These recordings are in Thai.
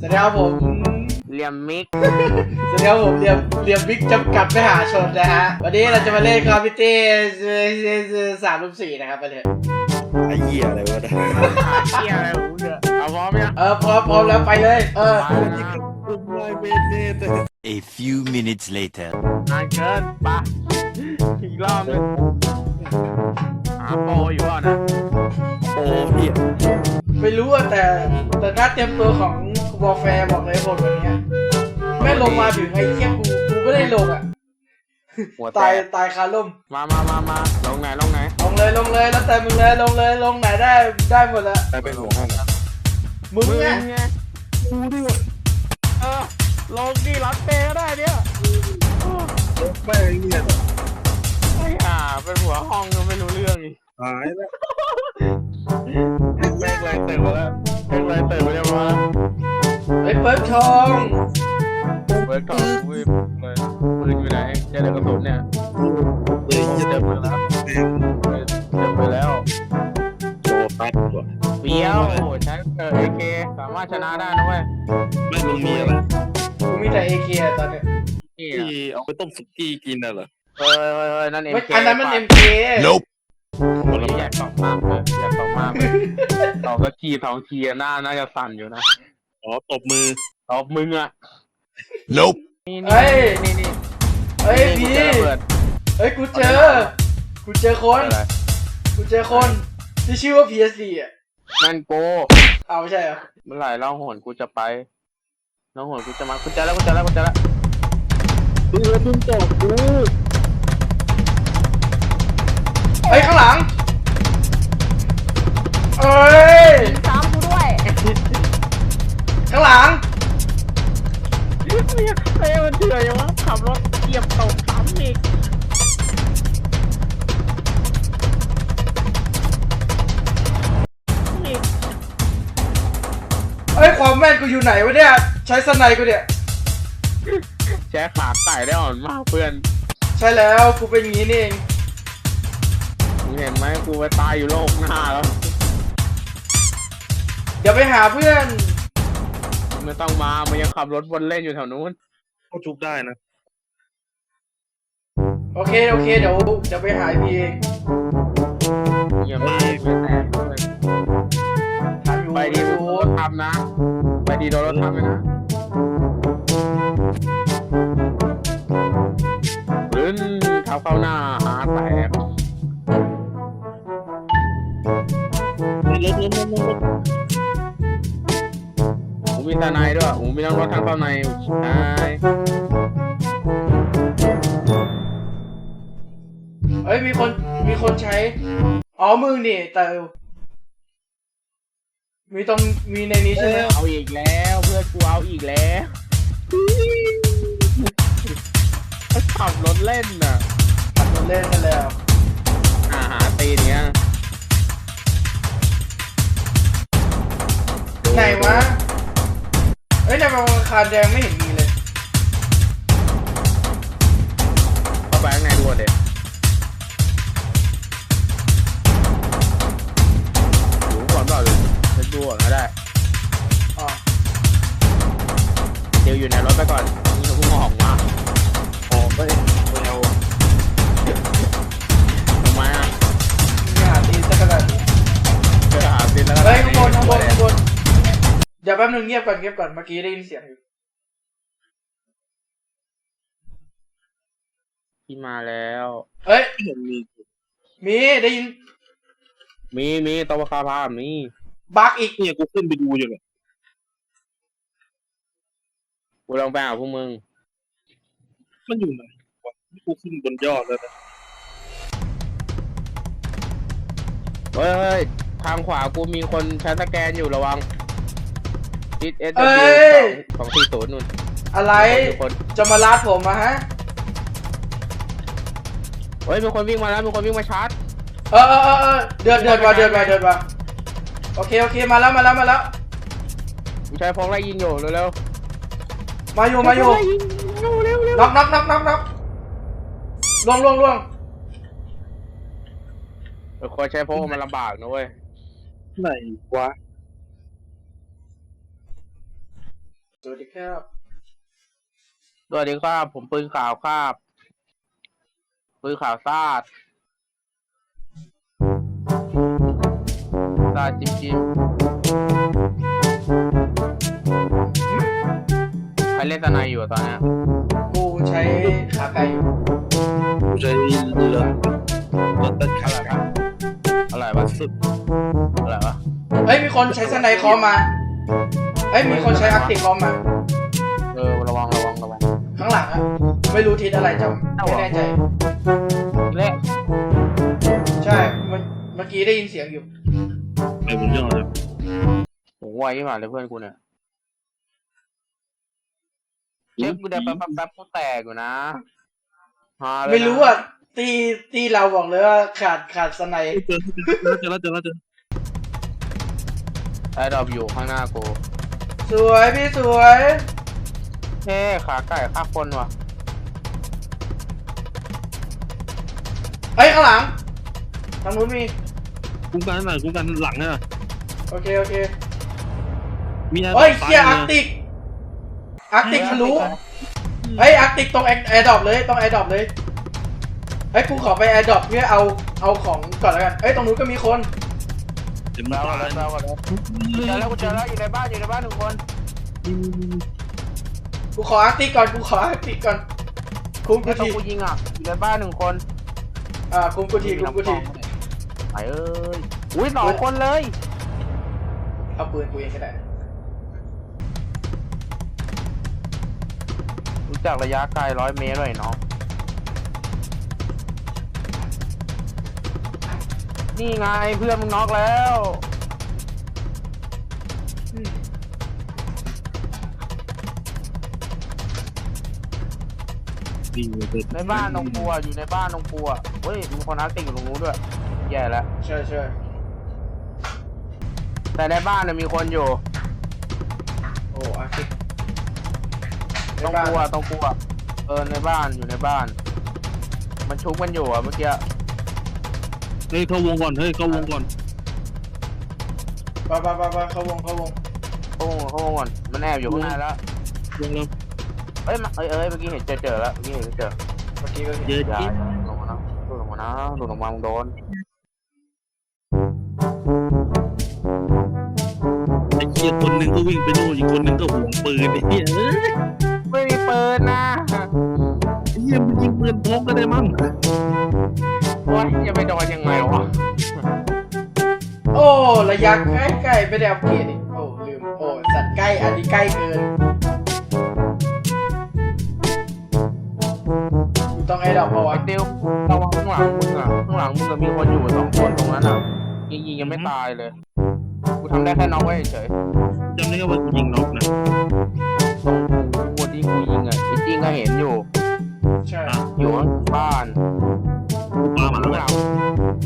สวัสดีครับผมเหลี่ยมมิกสวัสดีครับผมเรียมเรียมบิ๊กจำกัดมหาชนนะฮะ วันนี้เราจะมาเล่นคอมพิวเตอร์สามรูปสี่นะครับไปเถอะไอ้เหี้ยอะไรวะเนี่ยหาเที่ยอะไรของมึงเนี่ยเอาพร้อมยังเออพร้อมพร้อมแล้วไปเลย เออไปแล้วนะคุณนายเบเนต A few minutes later. นานเกินปะอีกรอบนึงหาโปรอยู่อะนะโอ้เหี้ยไม่รู้อะแต่แต่หน้าเตรียมตัวของ วอลแฟร์บอกเลยโหดกวันนี้แม่ลงมาถึงไอ้เที่ยกูกูไม่ได้ลงอะหัวแตตายกตายคาล่มมามามามาลงไหนลงไหนลงเลยลงเลยแล้วแต่มึงเลยลงเลยลงไหนได้ได้หมดละไปเป็นหัวห้องมึงไงไงกูดิวะเออลงดิรัดเตก็ได้เนี่ยแม่งเนี่ยไอ้ห่าเป็นหัวห้องก็ไม่รู้เรื่องอีกหายแล้วแม่งไรเติมแล้วแม่งไรเติมเรียบร้อยแล้วไอ้ ยเปิดทองเบิร์ดก่อนกูเลยปืนอยู่ไหนเจอแต่กระสุนเนี่ยเลยเจเหี้ยอปืนแล้วแม่งเจอไปแล้วโจตัดว่ะเฟี้ยวใช้เออเอเคสามารถชนะได้นะเว้ยไม่มึงมีอะไรกูมีแต่เอเคตอนเนี้ยนี่ที่เอาไปต้มสุกี้กินน่ะเหรอเฮ้ยเฮ้ยเฮ้ยนั่นเอ็มไม่เคอันนั้นมันเอ็มเค Nope. คนละอยากตอบมากเลยอยากตอบมากเลยตอบสักทีสองทีหน้าน่าจะสั่นอยู่นะ อ๋อตบมือตอบมึงอะ Nope. นี่เฮ้ย นี่นี่เฮ้ยนี่พี่กูจะระเบิดเฮ้ยกูเจอ กูเจอคน อะไรกูเจอคนที่ชื่อว่า PSD อะนั่นโกเอาไม่ใช่เหรอเมื่อไหร่เล่าโหนกูจะไปเล่าโหนกูจะมากูเจอแล้วกูเจอแล้วกูเจอแล้วดูแล้วมึงตบกูเฮ้ยข้างหลังเอ้ยตามกูด้วย ข้างหลังเฮ้ยเฮ้ยมันเถื่อนยังวะขับรถเหยียบตกซ้ำอีกอีกเฮ้ยความแม่นกูอยู่ไหนวะเนี่ย ใช้สไนกูเนี่ย แช่ขาไก่ได้อ่อนมากเพื่อนใช่แล้วกูเป็นอย่างนี้นี่เองมึงเห็นไหมกูไปตายอยู่โลกหน้าแล้ว เดี๋ยวไปหาเพื่อน ไม่ต้องมา มันยังขับรถวนเล่นอยู่แถวนู้นก็ชุบได้นะ โอเค โอเค เดี๋ยวเดี๋ยวไปหาพี่เองอย่ามาไม่แตกด้วยทันอยู่ไปดีอโดยู่นรถทำนะ ไปดีโดนรถทำเลยนะรื้นเท้าเข้าหน้า ผมมีทนายด้วยผมมีทั้งรถทั้งเข้าในใช่เฮ้ยมีคนมีคนใช้ อ๋อมึงนี่แต่ มีตรงมีในนี้ใช่ไหมเอาอีกแล้วเพื่อนกูเอาอีกแล้วขับรถเล่นน่ะมันเล่นกันแล้วอาหาตีนเนี้ยไหนวะ เฮ้ยในบางคารแดงไม่เห็นมีเลยเข้าไปข้างในดูก่อนเด็ดูก่อนเปล่าหรือจะดูก่อนก็ได้อ๋อเดี๋ยวอยู่ในรถไปก่อนมึงจะพุ่งออกมาออกไป เดี๋ยวแป๊บนึงเงียบก่อนเงียบก่อนเมื่อกี้ได้ยินเสียงอยู่ที่มาแล้วเฮ้ย เห็นมีมีได้ยิน มีมีตวคาพามีบักอีกเนี่ยกูขึ้นไปดูอยู่เนี่ยกูลองไปหาพวกมึง มันอยู่ไหนวะกูขึ้นบนยอดแล้วนะเฮ้ยเฮ้ยทางขวากูมีคนใช้สแกนอยู่ระวัง ทิศเอสเอ้ย สองสี่ศูนย์นู่นอะไรมีคนจะมาลาดผมมาฮะ เฮ้ยมีคนวิ่งมาแล้วมีคนวิ่งมาชาร์จเออเออเออเออเดือดเดือดมาเดือดมาเดือดมาโอเคโอเคมาแล้วมาแล้วมาแล้ว กูใช้พกไล่ยิงอยู่เร็วมาอยู่ๆมาอยู่ไล่งอยู่เร็วเร็วน็อกน็อกน็อกน็อกน็อกล่วงล่วงล่วงเออคนใช้พกมันลำบากนะเว้ยไหนวะ สวัสดีครับ สวัสดีครับ ผมปืนขาวครับ ปืนขาวซาดซาดจิมจิมใครเล่นตะไนอยู่อะตอนเนี้ยกูใช้ขาไก่อยู่กูใช้เรือรถตัดขาอะไรวะสุดอะไรวะเอ้ย มีคนใช้สไนคอมมาเอ้ยมีคนใช้อาร์ติคอมมา เออระวังระวังระวังข้างหลังอะไม่รู้ทิศอะไรจำไม่แน่ใจเละใช่เมื่อเมื่อกี้ได้ยินเสียงอยู่ไปบนยอดเลยโหไวที่หมาเลยเพื่อนกูเนี่ยเช็คกูได้แป๊บแป๊บแป๊บกูแตกอยู่นะฮาเลยนะไม่รู้อะตีตีเราบอกเลยว่าขาดขาดสไนเจอเจอแล้วเจอแล้วเจอไอ้ดอบอยู่ข้างหน้ากู สวยพี่สวยเฮ้ขาไก่ฆ่าคนว่ะเอ้ยข้างหลังทางนู้นมี คุ้มกันหน่อยคุ้มกันหลังอะโอเคโอเคมีอะไรเฮ้ยเคียอาร์ติกอาร์ติกทะลุเฮ้ยอาร์ติกตรงแอร์ดรอปเลยตรงแอร์ดรอปเลยเฮ้ยกูขอไปแอร์ดรอปเพื่อเอาเอาของก่อนแล้วกันเอ้ยตรงนู้นก็มีคน เดี๋ยวแล้มาวตายแล้วแล้วแล้วเจอแล้วกูเจอแล้วอยู่ในบ้านอยู่ในบ้านหนึ่งคนกูขออาร์ติกก่อนกูขออาร์ติกก่อนคุ้มกูไม่ต้องทีกูยิงอะอยู่ในบ้านหนึ่งคนอ่าคุ้มกูทีคุ้มกูทีไอ้เอ้ยอุ้ยสองคนเลยเอาปืนกูเองก็ได้รู้จักระยะไกลร้อยเมตรเลยน้อง นี่ไงเพื่อนมึงน็อกแล้วอืมดีเลย ในบ้านนงปัวอยู่ในบ้านนงปัวเฮ้ยมีคนอาร์ติกอยู่ตรงนู้นด้วยแย่แล้วใช่ใช่แต่ในบ้านเนี่ยมีคนอยู่โอ้อาร์ติกตรงปัวตรงปัวเออในบ้านอยู่ในบ้าน มันชุบกันอยู่อะเมื่อกี้ เฮ้ยเข้าวงก่อน เฮ้ยเข้าวงก่อน ไปไปไปไปเข้าวงเข้าวงโอ้โหเขาก่อนมันแอบอยู่ข้างในแล้ว วงแล้วเอ้ยมาเอ้ยเอ้ยเมื่อกี้เห็นเจอเจอแล้วเมื่อกี้เห็นเจอเมื่อกี้ก็เห็นเยอะอย่าจริงอย่าลงมานะลงมานะลงมามึงโดนไอ้เหี้ยคนหนึ่งก็วิ่งไปนู่นอีกคนหนึ่งก็ห่วงปืนไอ้เหี้ยเอ้ยไม่มีปืนนะไอ้เหี้ยมันยิงปืนพกก็ได้มั้ง โอ้ยจะไปโดนยังไงวะโอ้ระยะใกล้ใกล้ไม่ได้อัปเกรดอีกโอ้ลืมโอ้สัตว์ใกล้อันนี้ใกล้เกินกูต้องไอ้ดอกปะวะไอ้เดียวระวังข้างหลังมึงอะข้างหลังมึงอะมีคนอยู่สองคนตรงนั้นอะยิงยิงยังไม่ตายเลยกูทำได้แค่น้องไว้เฉยจำได้แค่ว่ากูยิงน็อกนะตรงกูที่กูยิงอะจริงๆก็เห็นอยู่ ใช่ อยู่ข้างบ้าน กูปาหมาข้างเลหยลัง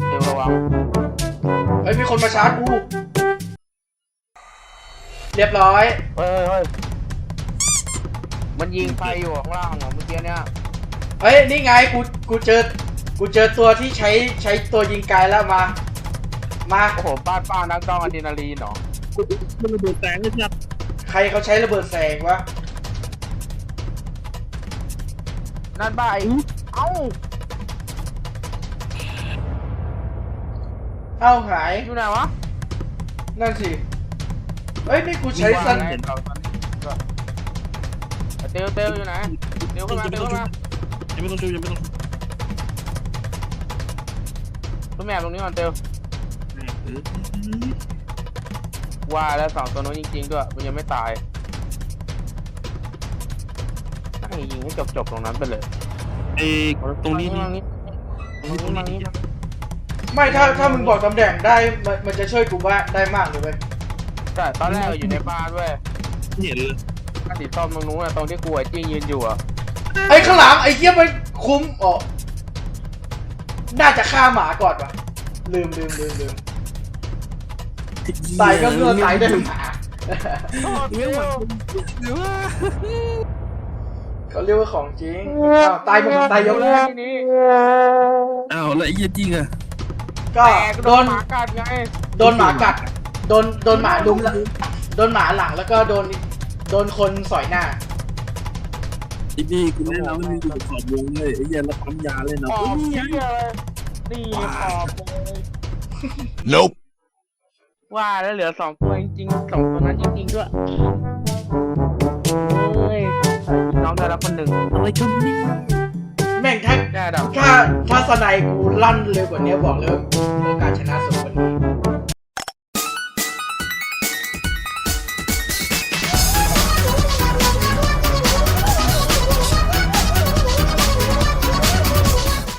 เดี๋ยวระวังเฮ้ยมีคนมาชาร์จกูเรียบร้อยเฮ้ยเฮ้ยมันยิงใครอยู่ข้างล่างอะเมื่อกี้เนี่ยเฮ้ยนี่ไงกูกูเจอกูเจอตัวที่ใช้ใช้ตัวยิงไกลแล้วมา มาโอ้โหป้านป้านนักจ้องอะดรีนาลีนเหรอมันระเบิดแตกเลยจัดใครเขาใช้ระเบิดแสงวะนั่นบ้าไอ้เอ้า เอ้าหาย อยู่ไหนวะนั่นสิเฮ้ยนี่กูใช้สันเห็นเราตอนนี้ก็เตียวเตียวอยู่ไหนเตียวขึ้นมาเตียวขึ้นมายังไม่ต้องช่วยยังไม่ต้องตัวแม่ตรงนี้ก่อนเตียวเออว่าแล้วสองตัวนู้นจริงๆด้วยมันยังไม่ตายนั่งยิงให้จบๆตรงนั้นไปเลยไอ้ตรงนี้มานี่นี่ตรงนี้ตรงมานี้นี่มา ไม่ถ้าถ้ามึงบอกตำแหน่งได้มันมันจะช่วยกูบ้างได้มากเลยเว้ยใช่ตอนแรกอยู่ในบ้านเว้ยเห็นเลยถ้าสีส้มตรงนู้นอะตรงที่กูไอ้จิ้งยืนอยู่อะไอ้ยข้างหลังไอ้เหี้ยมันคุ้มอ๋อน่าจะฆ่าหมาก่อนวะลืมลืมลืมลืมตายก็เลือดตายได้หมาโอ้เตียวเขาเรียกว่าของจริงอ้าวตายหมดตายยกเลเลยยทีนี้อ้าวแล้วไอ้เหี้ยจริงอะ ก็แตกโดโดนนหมากัดไงโดนหมากัด โดนโดนหมาลุมแล้วโดนหมาหลังแล้วก็โดนโดนคนสอยหน้าไอ้นี่กูแนะนำให้มึงดูขอบวงเลยไอ้เหี้ยแล้วปั๊มยาเลยนะขอบนี่เหี้ยเลยนี่ขอบเลย Nope. ว่าแล้วเหลือสองตัวจริงๆสองตัวนั้นจริงๆด้วยเฮ้ยใส่น้องได้แล้วคนหนึ่ง อะไรกันนี่ แม่งถ้าได้ดับถ้าถ้าสไนกูลั่นเร็วกว่านี้บอกเลยว่า